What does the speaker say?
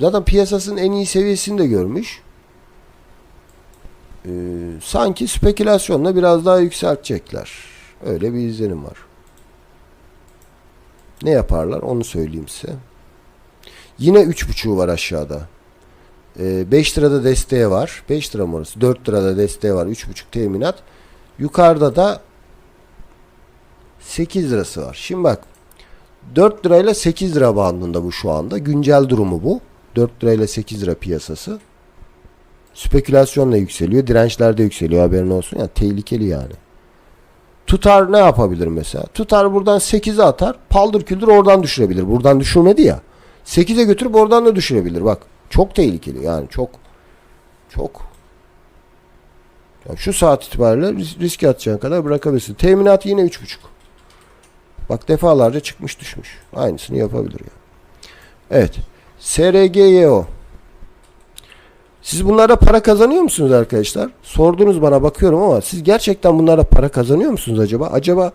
Zaten piyasasının en iyi seviyesini de görmüş. Ee, sanki spekülasyonla biraz daha yükseltecekler. Öyle bir izlenim var. Ne yaparlar onu söyleyeyim size. Yine 3.5'u var aşağıda. Ee, 5 lirada desteği var. 5 lira mı orası? 4 lirada desteği var. 3.5 teminat. Yukarıda da 8 lirası var. Şimdi bak 4 lirayla 8 lira bandında bu şu anda. Güncel durumu bu. 4 lirayla 8 lira piyasası. Spekülasyonla yükseliyor. Dirençler de yükseliyor haberin olsun. Yani tehlikeli yani. Tutar ne yapabilir mesela? Tutar buradan 8'e atar. Paldır küldür oradan düşürebilir. Buradan düşürmedi ya. 8'e götürüp oradan da düşürebilir. Bak çok tehlikeli yani çok çok ya şu saat itibariyle ris- riske atacağın kadar bırakabilirsin. Teminat yine 3.5. Bak defalarca çıkmış düşmüş. Aynısını yapabilir ya. Evet. SRGYO. Siz bunlara para kazanıyor musunuz arkadaşlar? Sordunuz bana bakıyorum ama siz gerçekten bunlara para kazanıyor musunuz acaba? Acaba